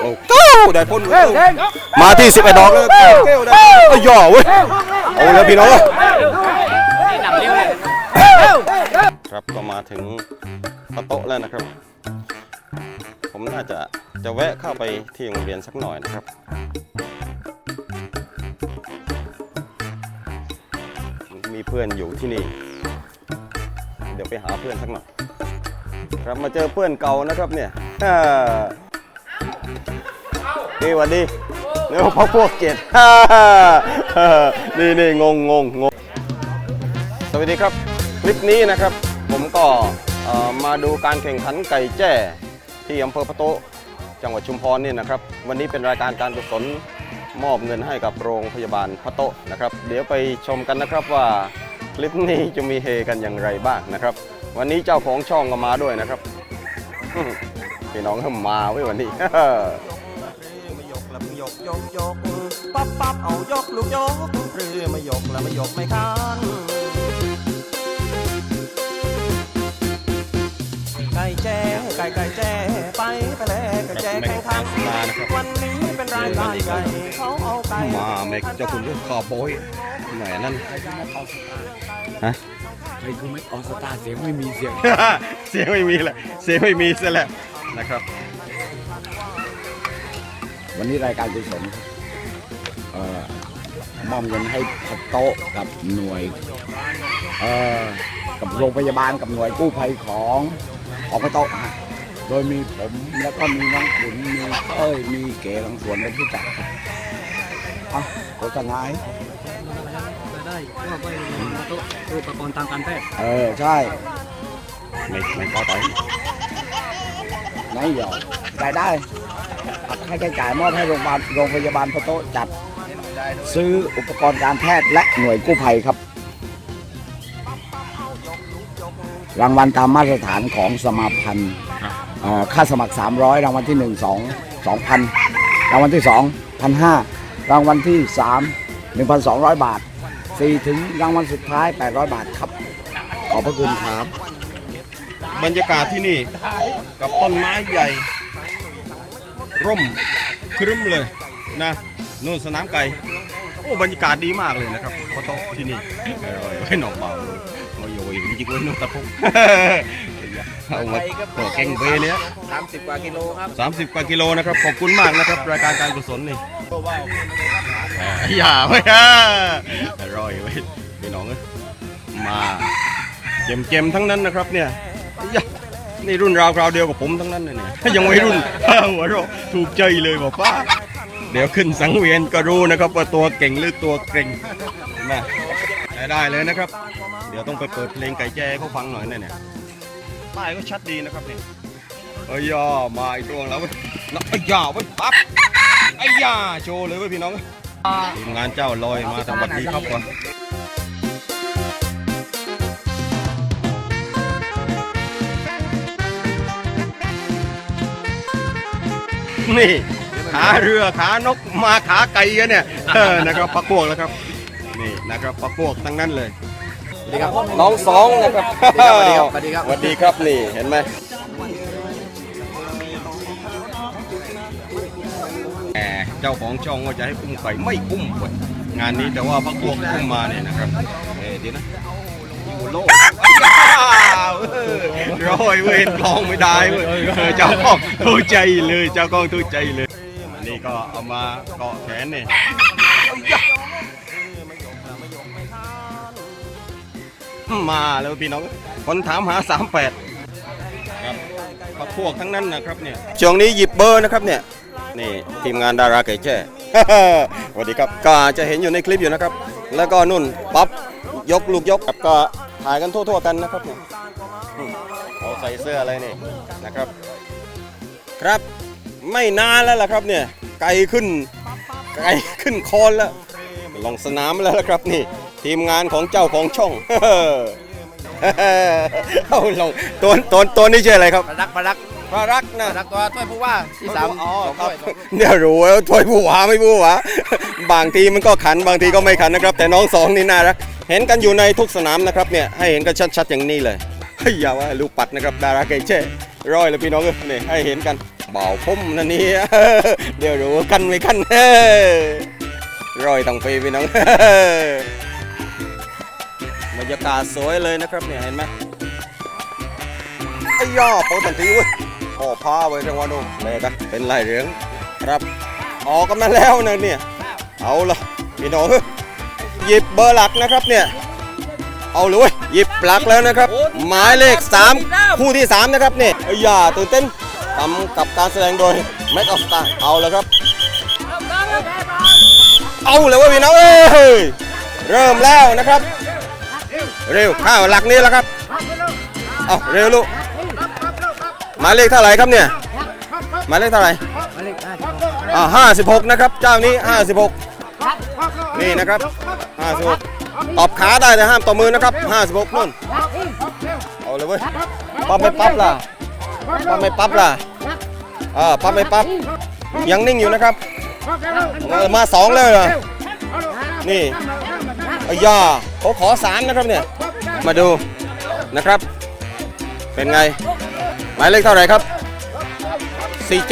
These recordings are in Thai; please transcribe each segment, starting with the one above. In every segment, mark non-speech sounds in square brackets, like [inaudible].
โอ้เก้าได้พ่นมาที่สิบเอ็ดดอกเลยเก้าเก้าได้เอ้ยย่อเว้ยเอาเลยพี่น้องเว้ยครับก็มาถึงพระโต๊ะแล้วนะครับ ผมน่าจะจะแวะเข้าไปที่โรงเรียนสักหน่อยนะครับ มีเพื่อนอยู่ที่นี่ เดี๋ยวไปหาเพื่อนสักหน่อย ครับมาเจอเพื่อนเก่านะครับเนี่ยฮ่า นี่วันดีเนื้อพักพวกเกตฮ่านี่นี่งงงงงงสวัสดีครับ คลิปนี้นะครับ ผมก็มาดูการแข่งขันไก่แจ้ ที่อำเภอพะโต๊ะจังหวัดชุมพรนี่นะครับ วันนี้เป็นรายการการกุศลมอบเงินให้กับโรงพยาบาลพะโต๊ะนะครับ เดี๋ยวไปชมกันนะครับว่าคลิปนี้จะมีเฮกันอย่างไรบ้างนะครับ วันนี้เจ้าของช่องก็มาด้วยนะครับพี่น้องก็มาไว้วันนี้ ไม่ยกแล้วไม่ยกยกยกปั๊บปั๊บเอายกลูกยกหรือไม่ยกแล้วไม่ยกไม่ค้านไก่แจ้ไก่ไก่แจ้ไปไปแล้วไก่แจ้แข่งขันมานะครับวันนี้เป็นรายการไก่เขาเอาไก่มาแม็กเจ้าคุณก็ขอโบยหน่อยนั่นฮะไอ้คือไม่ออสตาร์เสียงไม่มีเสียงเสียงไม่มีแหละเสียงไม่มีซะแล้วนะครับ วันนี้รายการกุศลเอ่อมอบเงินให้โต๊ะกับหน่วยเอ่อกับโรงพยาบาลกับหน่วยกู้ภัยของของโต๊ะฮะโดยมีผมแล้วก็มีน้องขุนมีเอ้ยมีเก๋ลังสวนเป็นผู้จัดครับเอะโฆษณาให้ได้ก็ไปโต๊ะอุปกรณ์ทางการแพทย์เออใช่ไม่ไม่เข้าไปไหนเดี๋ยวจ่ายได้ หักค่าใช้จ่ายมอบให้โรงพยาบาลโรงพยาบาลโตจัดซื้ออุปกรณ์การแพทย์และหน่วยกู้ภัยครับ รางวัลตามมาตรฐานของสมาพันธ์ค่าสมัคร 300 รางวัลที่ 1 2 2,000 รางวัลที่ 2 1,500 รางวัลที่ 3 1,200 บาท 4 ถึงรางวัลสุดท้าย 800 บาทครับ ขอบพระคุณครับ บรรยากาศที่นี่กับต้นไม้ใหญ่ ร่มครึ้มเลยนะนู่นสนามไก่โอ้บรรยากาศดีมากเลยนะครับพอโต๊ะที่นี่อร่อยให้หนอกเบาเลยโอ้ยโอ้ยจริงๆเว้ยนุ่มตะพุกเอามาตัวเก่งเบเนี้ย30กว่ากิโลครับสามสิบกว่ากิโลนะครับขอบคุณมากนะครับรายการการกุศลนี่อ่าอย่าไว้ฮะอร่อยเว้ยพี่น้องเอ้ยมาเจมเจมๆทั้งนั้นนะครับเนี่ยอย่า นี่รุ่นราวคราวเดียวกับผมทั้งนั้นเลยเนี่ยยังไม่รุ่นหัวเราะถูกใจเลยบอกป้า เดี๋ยวขึ้นสังเวียนก็รู้นะครับว่าตัวเก่งหรือตัวเกร็งเห็นไหมได้ได้เลยนะครับ เดี๋ยวต้องไปเปิดเพลงไก่แจ้ให้เขาฟังหน่อยเนี่ยเนี่ยป้ายก็ชัดดีนะครับเนี่ยเอ้ยยามาอีกตัวแล้วเว้ยแล้วไอ้ยาเว้ยปั๊บไอ้ยาโชว์เลยเว้ยพี่น้องทีมงานเจ้าลอยมาสวัสดีครับก่อน นี่ขาเรือขานกมาขาไก่กันเนี่ยเออนะครับปักพวกแล้วครับนี่นะครับปักพวกทั้งนั้นเลยน้องสองนะครับสวัสดีครับสวัสดีครับสวัสดีครับนี่เห็นไหมแหมเจ้าของช่องก็จะให้อุ้มไก่ไม่อุ้มเว้ยงานนี้แต่ว่าพักพวกอุ้มมาเนี่ยนะครับเอ้ยเดี๋ยวนะอยู่โลกอ้าวเออร้อยเว้ยกองไม่ได้เว้ยเออเจ้ากล้องทูใจเลยเจ้ากล้องทูใจเลยอันนี้ก็เอามาเกาะแขนเนี่ยมาแล้วพี่น้องคนถามหา 38ครับพักพวกทั้งนั้นนะครับเนี่ยช่วงนี้หยิบเบอร์นะครับเนี่ยนี่ทีมงานดาราไก่แจ้สวัสดีครับก็จะเห็นอยู่ในคลิปอยู่นะครับ แล้วก็นุ่นป๊อปยกลูกยกครับก็ถ่ายกันทั่วๆกันนะครับเนี่ยอืมเขา ใส่เสื้ออะไรนี่นะครับ ครับไม่นานแล้วล่ะครับเนี่ยไก่ขึ้นไก่ขึ้นคอนแล้วลงสนามแล้วล่ะครับนี่ ทีมงานของเจ้าของช่องเอาลงตัวตัวตัวนี้ชื่ออะไรครับปรักปรักพระรักนะปรักตัวถ้วยผู้ว่าที่สามอ๋อสองครับถ้วยเนี่ยรู้ว่าถ้วยผู้หวาไม่ผู้หวาบางทีมันก็ขันบางทีก็ไม่ขันนะครับ แต่น้องสองนี่น่ารักเห็นกันอยู่ในทุกสนามนะครับเนี่ยให้เห็นกันชัดๆอย่างนี้เลย เฮ้ยยาว่าลูกปัดนะครับดาราเกเช่ร้อยเลยพี่น้องเอ้ยนี่ให้เห็นกันเบาพุ่มนั่นนี่เดี๋ยวรู้กันไม่กันร้อยตังปีพี่น้องบรรยากาศสวยเลยนะครับเนี่ยเห็นไหมไอ้ย่อโปตันทีเว้ยพ่อพาไว้จังวะนู้นเลยกันเป็นลายเหลืองครับออกกันมาแล้วนะเนี่ยเอาละพี่น้องหยิบเบอร์หลักนะครับเนี่ยเอาเลย หยิบปลักแล้วนะครับ หมายเลข 3 คู่ที่ 3 นะครับเนี่ยอย่าตื่นเต้นทำกับการแสดงโดยแม็กออฟตาเอาแล้วครับ เอาเลยว่าพี่น้องเอ้ยเริ่มแล้วนะครับ เร็วข้าวหลักนี้แล้วครับเอาเร็วลูกหมายเลขเท่าไหร่ครับเนี่ยหมายเลขเท่าไหร่อ่าห้าสิบหกนะครับ เจ้านี้ห้าสิบหกนี่นะครับห้าสิบหก ตอบขาได้แต่ห้ามต่อมือนะครับห้าสบหกนู่นเอาเลยเว้ยปั๊บไม่ปั๊บล่ะปั๊บไม่ปั๊บล่ะอ่าปั๊บไม่ปั๊บยังนิ่งอยู่นะครับ มาสองเลยเหรอนี่ไอ้ยาเขาขอสามนะครับเนี่ยมาดูนะครับ เป็นไง หมายเลขเท่าไหร่ครับ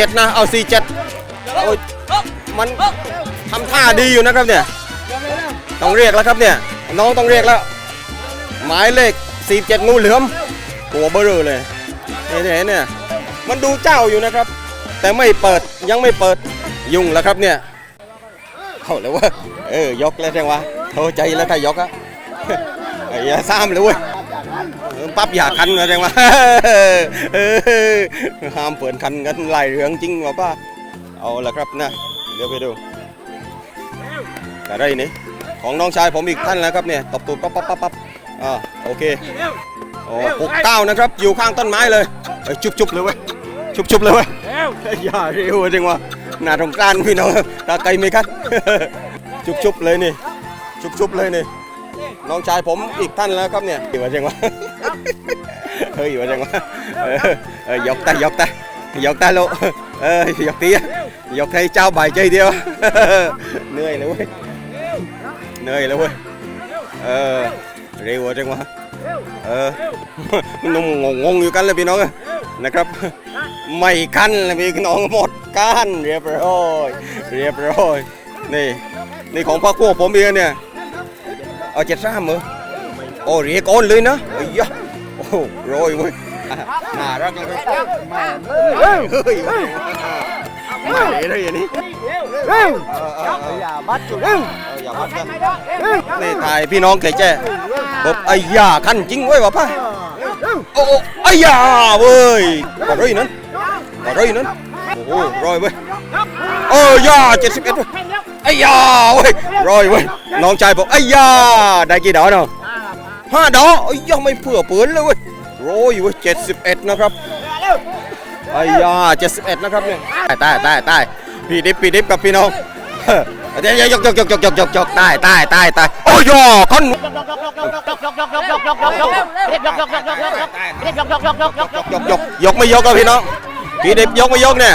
47นะเอา47โอ้ยมันทำท่าดีอยู่นะครับเนี่ยต้องเรียกแล้วครับเนี่ย น้องต้องเรียกแล้ว หมายเลข47งูเหลือมตัวเบอร์เรอเลยนี่เห็นเนี่ยมันดูเจ้าอยู่นะครับ แต่ไม่เปิดยังไม่เปิดยุ่งแล้วครับเนี่ยเอาเลยเว่าเออยกแล้วจังวะโทใจแล้วถ้ายกอะไอ้ยาซ้ำเลยเว้ยปั๊บอย่าคันนะจังวะเออห้ามเปิดคันกันไล่เรื่องจริงบอกว่าเอาละครับนะเดี๋ยวไปดูอะไรนี่ ของน้องชายผมอีกท่านแล้วครับเนี่ยตบตูดปั๊บปั๊บปั๊บปั๊บอ่าโอเคโอ้หกเก้านะครับอยู่ข้างต้นไม้เลยเอ้ยจุบจุบเลยเว้ยจุบจุบเลยเว้ยอย่าเร็วจังวะหน้าตรงกลางพี่น้องตาไกลไหมครับชุบชุบๆเลยนี่ชุบชุบๆเลยนี่น้องชายผมอีกท่านแล้วครับเนี่ยอยู่ว่าจังวะเฮ้ยอยู่ว่าจังวะเออเออยกตายกตายกตาโลเออยกตียกให้เจ้าใบใจเดียวเหนื่อยเลยเว้ย เหนื่อยเลยเว้ย เออ เร็วจังวะ เออ มันงงงอยู่กันเลยพี่น้องนะครับ ไม่กันเลยพี่น้องหมดกันเรียบร้อย เรียบร้อย นี่ นี่ของพ่อครัวผมเองเนี่ย เอาเจ็ดสามมือโอ้เรียกโอนเลยนะไอ้ยะโอ้โรยเว้ยน่ารักเลยครับเฮ้ยเฮ้ยไม่เลยอันนี้เออเออเอย่าบัดเอออย่าบัดกั นนี่ถ่ายพี่น้องเกยแจ้บอไอ้ยาคันจริงเว้ยว่ะพ่อโอ้โอ้ไอ้ยาเว้ยอะไรนั่นอะไรนั่นโอ้โหร้อยเว้ยเออยาเจ็ดสิบเอ็ดเว้ยไอ้ยาเว้ยร้อยเว้ยน้องชายบอกไอ้ยาได้กี่ดอกเนาะห้าดอกไอ้ยาไม่เผื่อเปืนเลยเว้ยร้อยเว้ยเจ็ดสิบเอ็ดนะครับไอ้ยาเจ็ดสิบเอ็ดนะครับเนี่ยตายตายตายพี่ดิบพี่ดิบกับพี่น้อง เดี๋ยวยกยกยกยกยกยกยกใตายตายตายตายโอ้ยาคนยกยกยกไม่ยกครับพี่น้องพี่เด็บยกไม่ยกเนี่ย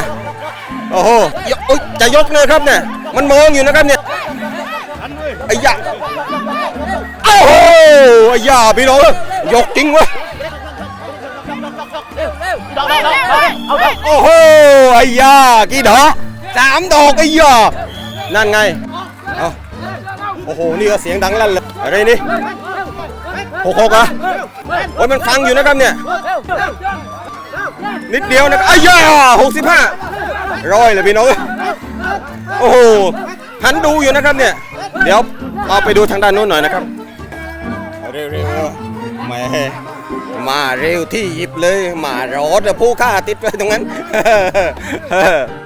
โอ้โหยกจะยกเลยครับเนี่ยมันมองอยู่นะครับเนี่ยไอ้ยาโอ้โหไอ้ยาพี่น้องยกจริงว้ยโอ้โหไอ้ยากี่ดอกสามดอกไอ้ยา นั่นไงเอาโอ้โห นี่ก็เสียงดังลั่นเลย อะไรนี่หกหกอะโอ้ยมันฟังอยู่นะครับเนี่ย นิดเดียวนะครับอ้ยาหกสิบห้าร้อยเลยพี่น้องโอ้โห หันดูอยู่นะครับเนี่ย เดี๋ยวเอาไปดูทางด้านโน้นหน่อยนะครับ เร็วๆแม่มาเร็วที่หยิบเลยมารอดผู้ฆ่าติดไว้ตรงนั้น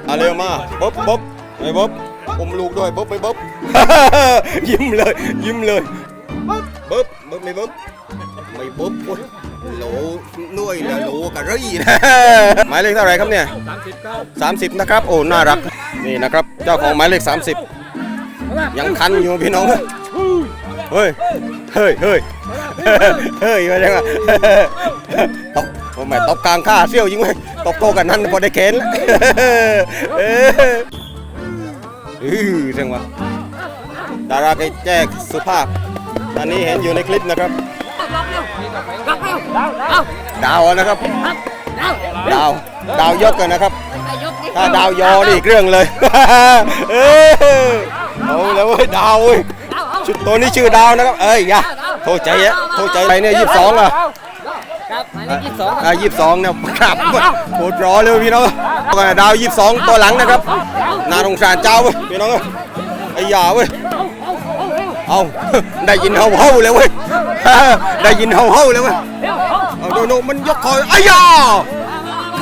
เอาเร็วมาบ๊บบ๊บไอ้บ๊บ อมลูกด้วยบ๊บไปบ๊บ ยิ้มเลย ยิ้มเลยบ๊บบ๊บไม่บ๊บไม่บ๊บโอ้ยโหลหน่วยละโหลกะไรนะหมายเลขเท่าไหร่ครับเนี่ย30นะครับโอ้น่ารักนี่นะครับ เจ้าของหมายเลข30ยังคันอยู่พี่น้องเฮ้ยเฮ้ยเฮ้ยเฮ้ยมาจังอะตบโอ้แม่ตบกลางข้าเซี่ยวยิงไว้ตบโตกันนั่นพอได้เข็นแล้วเอออืองวะดาราไอ้แจ้สุภาพอันนี้เห็นอยู่ในคลิปนะครับดาวนะครับดาวดาวยกกันนะครับ ถ้าดาวยอนี่อีกเรื่องเลยเออเอาแล้วเว้ยดาวเว้ยชุดตัวนี้ชื่อดาวนะครับ เอ้ยอย่าโทษใจอะโทษใจไปเนี่ยยี่สิบสองอะ ครับหมายเลขยี่สิบสองอ่ายี่สิบสองเนี่ยครับโคตรรอเลยพี่น้องดาวยี่สิบสองตัวหลังนะครับนาสงสารเจ้าเว้ยพี่น้องเอ้ยไอ้ยาเว้ยเอาได้ยินเฮาเฮาเลยเว้ยได้ยินเฮาเฮาเลยเว้ยเอาโนโนมันยกคอยไอ้ยา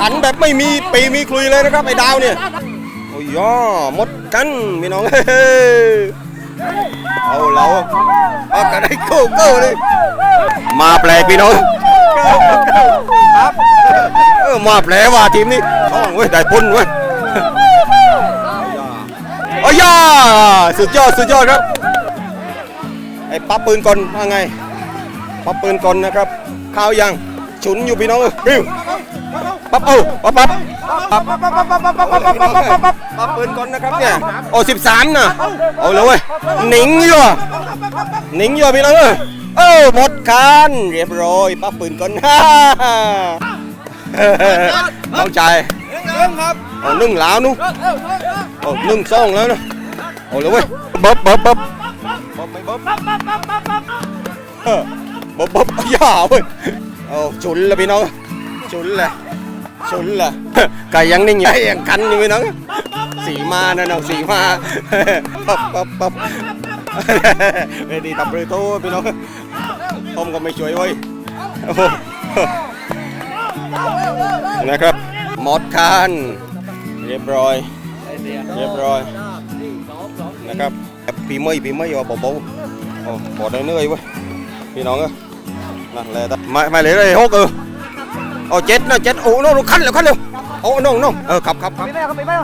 หันแบบไม่มีปีมีคลุยเลยนะครับไอ้ดาวเนี่ยโอ้ยย่อหมดกันพี่น้องเฮ้ เอาเราเอากระได้โก้โก้เลยมาแปลกพี่น้องครับเออมาแปลว่าทีมนี้ช่องเว้ยได้พุ่นเว้ยโอ้ยย่าสุดยอดสุดยอดครับไอ้ปั๊บปืนกลว่าไงปั๊บปืนกลนะครับข้าวยังฉุนอยู่พี่น้องเออ ปิ้วปั๊บเอ้าปั๊บปั๊บปั๊บปั๊บปั๊บปั๊บปั๊บปั๊บปั๊บปั๊บปั๊บปั๊บปั๊บปั๊บปืนกลนะครับเนี่ยโอ้สิบสามนะเอาเลยเว้ยหนิงอยู่อะหนิงอยู่อะพี่น้องเออเออหมดกันเรียบร้อยปั๊บปืนกลฮ่าน้องใจเอานึ่งแล้วนุ๊กเอานึ่งซ่องแล้วนะเอาเลยเว้ยบ๊บบ๊บบ๊บบ๊บไม่บ๊บเออบ๊บบ๊บอย่าเว้ยเอาฉุนละพี่น้องฉุนละ ฉุนละไก่ยังนิ่งอยู่ยังกันอยู่พี่น้องสีมานะน้องสีมาปั๊บปั๊บปั๊บเวทีตับเรือโตพี่น้องผมก็ไม่ช่วยเว้ยโอ้โหนะครับหมดคันเรียบร้อย เรียบร้อยนะครับปีไม่ปีไม่ว่าเบาๆโอ้ปอดเหนื่อยๆเว้ยพี่น้องเอ้ยนั่นแหละแต่ไม่ไม่เลยเลยหกเออ เอาเจ็ดนะเจ็ดโอ้โน่นขั้นแล้วขั้นเร็วโอ้น้องน้องเออขับขับขับปีแม่ครับปีแม่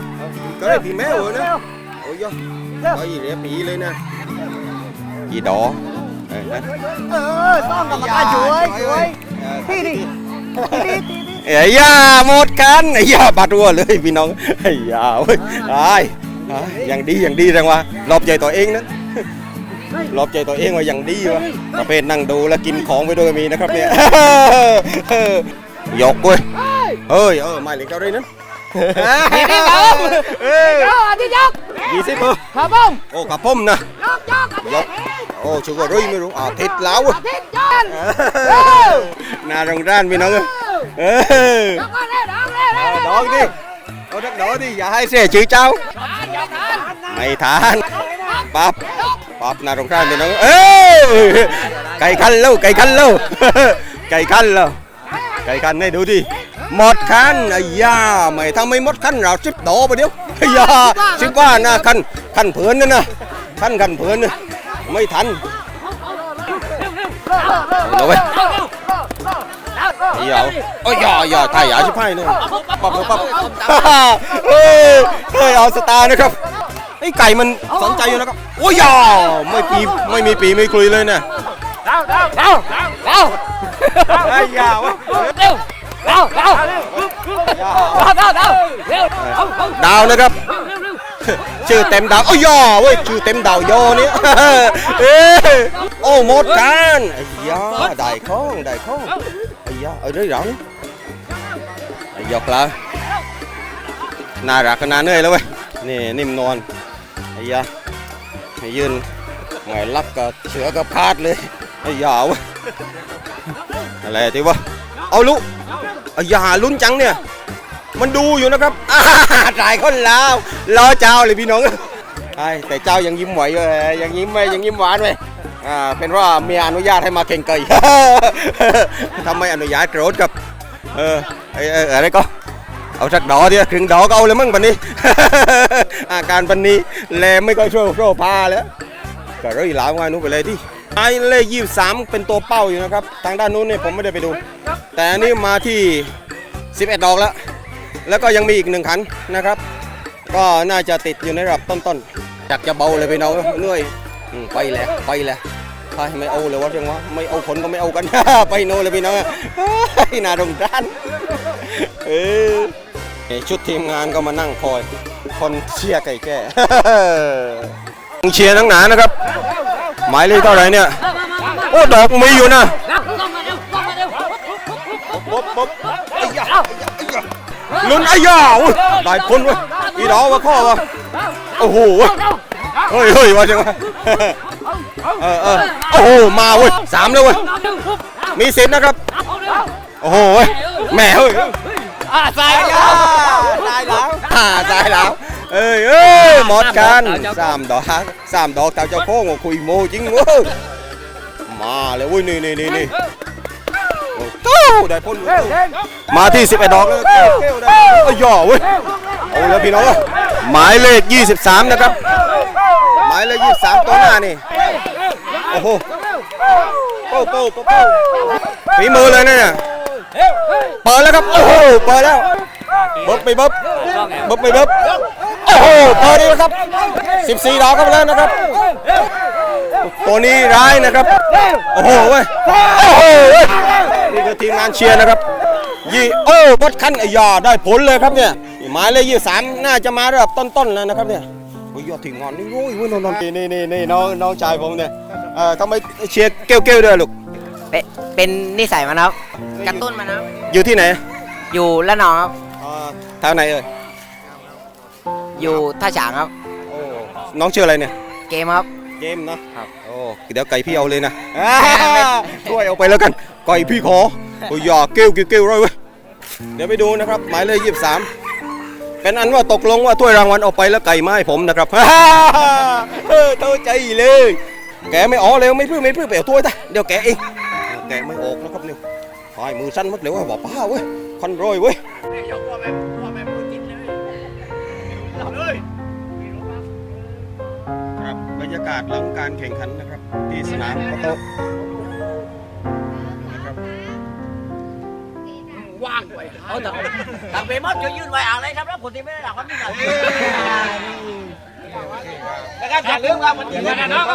ก็ได้ปีแม่เว้ยนะ โอ้ยยไอ้เรียปีเลยนะอีดอเออนะเออต้องกรรมการช่วยช่วยที่นี่เอ้ยยาหมดกันไอ้ยาบาดรัวเลยพี่น้องไอ้ยาเว้ยไอ้ไอ้อย่างดีอย่างดีแรงว่าหลอบใจตัวเองนะหลอบใจตัวเองว่าอย่างดีวะประเภทนั่งดูแล้วกินของไปด้วยก็มีนะครับเนี่ย giọt quê ơi ơi, mày liền cao đi nữa. [laughs] Đi đi đâu đi dọc đi xếp hơ cà bông ồ cà bông nè. Dọc ồ chú gọi rồi mới đúng. À thịt láo quá. Nà rồng ran mình nó ơi đón đi. nó rất đỏ đi dạ hai xe chữ cháu. Mày thả bắp bắp nà rồng ran mình nó. Ơi cày khăn lâu cày khăn lâu. [laughs] Cày khăn lâu. ไก่คันนี่ดูดิหมดคันไอ้ยาไม่ถ้าไม่หมดคันเราชิบโตไปเดี๋ยวไอ้ยาชิบว่านะคันคันเผือนนั่นนะคันคันเผือนนะไม่ทันเอาไปไอ้ยาไอ้ยยายาถ่ายยาชิบให้เนี่ยปับปับเฮ้ยเฮ้ยเอาสตาร์นะครับไอ้ไก่มันสนใจอยู่นะครับโอ้ยยาไม่ปีไม่มีปีไม่คุยเลยนะดาวดาวดาวดา ไอ้ยาวะเร็วเร็วเร็วเร็วเร็วเร็วเร็วดาวนะครับ ชื่อเต็มดาวโอ้ยยาเว้ยชื่อเต็มดาวยอเนี่ยเอ้ยโอ้หมดกันไอ้ยาได้ข้องได้ข้องไอ้ยาเอ้ยได้หลังไอ้ยอกละน่ารักขนาดเหนื่อยแล้วเว้ยนี่นิ่มนวลไอ้ยาให้ยืนไงลักกับเสือกับพาดเลยไอ้ยาเว้ย อะไรที่วะเอาลุอ้ยาลุ้นจังเนี่ย มันดูอยู่นะครับอ่าหลายคนแล้วรอเจ้าเลยพี่น้องใช่แต่เจ้ายังยิ้มไหวเลยยังยิ้มไหมยังยิ้มหวานไหมอ่าเป็นว่าเมียอนุญาตให้มาเข่งไก่ทำไมอนุญาตโกรธครับเออไอ้อะไรก็เอาสักดอกเดียวครึ่งดอกก็เอาเลยมั้งวันนี้ อาการวันนี้แลไม่ค่อยโชว์โชว์พาแล้วก็เลยหลาวงานนู้นไปเลยที่ ไอ้เลขยี่สามเป็นตัวเป้าอยู่นะครับ ทางด้านนู้นเนี่ยผมไม่ได้ไปดู แต่อันนี้มาที่ 11 ดอกแล้ว แล้วก็ยังมีอีกหนึ่งขันนะครับ ก็น่าจะติดอยู่ในระดับต้นๆอยากจะเบาเลยไปน้องเหนื่อยไปแหละไปแหละใช่ไม่เอาเลยวะเรื่องวะไม่เอาคนก็ไม่เอากัน ไปโนเลยพี่น้องเฮ้ยน่ารงสารเออชุดทีมงานก็มานั่งคอย คนเชียร์ไก่แก่เชียร์ทั้งหนานะครับ หมายเลขเท่าไหร่เนี่ย โอ้ ดอกมีอยู่นะต้องมาเร็วต้องมาเร็วบ๊บบ๊บไอ้ยาไอ้ยาไอ้ยาลุ้นไอ้ยาเว้ยได้พ้นเว้ยอีดอกว่าข้อวะโอ้โหเว้ยเฮ้ยเฮ้ยว่าจังวะเออเออโอ้โห มาเว้ยสามเลยเว้ย มีสิทธิ์นะครับ โอ้โหเว้ยแหม่เฮ้ยอ่าตายแล้วตายแล้วอ่าตายแล้ว เอ้ยเอ้ยหมดกันสามดอกสามดอกเต่าเจ้าโค้งคุยโมจริงเว้ยมาเลยเว้ยนี่นี่นี่นี่โอ้โหได้พ้นเว้ยมาที่สิบเอ็ดดอกแล้วเก้วเก้วได้เอ้ยย่อเว้ยเอาแล้วพี่น้องเว้ยหมายเลข23นะครับ หมายเลข23ตัวหน้านี่โอ้โหโป้โป้โป้โป้ฝีมือเลยเนี่ยเปิดแล้วครับโอ้โหเปิดแล้วเบิบไปเบิบเบิบไปเบิบ โอ้โหเปิดดีแล้วครับ 14ดอกเข้าไปแล้วนะครับ ตัวนี้ร้ายนะครับ โอ้โหเว้ยโอ้โหเว้ยนี่คือทีมงานเชียร์นะครับยี่โอ้วัดคันไอ้ยาได้ผลเลยครับเนี่ยหมายเลขยี่สามน่าจะมาระดับต้นๆแล้วนะครับเนี่ยโอ้ยยอดทีมงานนี่โอ้ยเว้ยนนท์นี่นี่นี่นี่น้องน้องชายผมเนี่ยเอ่อทำไมเชียร์เกลๆด้วยลูกเป็นเป็นนิสัยมันครับกระตุ้นมันครับอยู่ที่ไหนอยู่ละนองครับอ่าทางไหนเอ่ย อยู่ท่าฉางครับ โอ้น้องชื่ออะไรเนี่ย เกมครับ เกมนะ ครับ โอ้เดี๋ยวไก่พี่เอาเลยนะช่วยเอาไปแล้วกัน ไก่พี่ขอโอ้ยอย่าเกลเกลเกลร้อยเว้ย เดี๋ยวไปดูนะครับ หมายเลขยี่สามเป็นอันว่าตกลงว่าถ้วยรางวัลเอาไปแล้วไก่มาให้ผมนะครับ เออเท่าใจเลย แกไม่ออกเลยไม่พื้ไม่พื้ไปเอาถ้วยตะเดี๋ยวแกเอง แกไม่ออกนะครับเนี่ยหายมือสั้นมัดเดี๋ยวว่าบอกป้าเว้ยคันร้อยเว้ย ยากาศหลังการแข่งขันนะครับ ที่สนามกระโตะนะครับทำเบมอสจะยื่นไว้อะไรครับแล้วคนที่ไม่ได้หลักความนี่นะนะครับอย่าลืมครับมันอย่าลืมนะครับ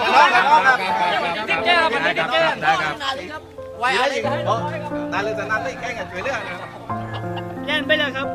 ครับติ๊กเจอมันติ๊กเจอได้คร์ไว้อะไรครับนั่นเลยแต่นั่นได้แข่งกันช่วยเรื่องนะครับเล่นไปเลยครับ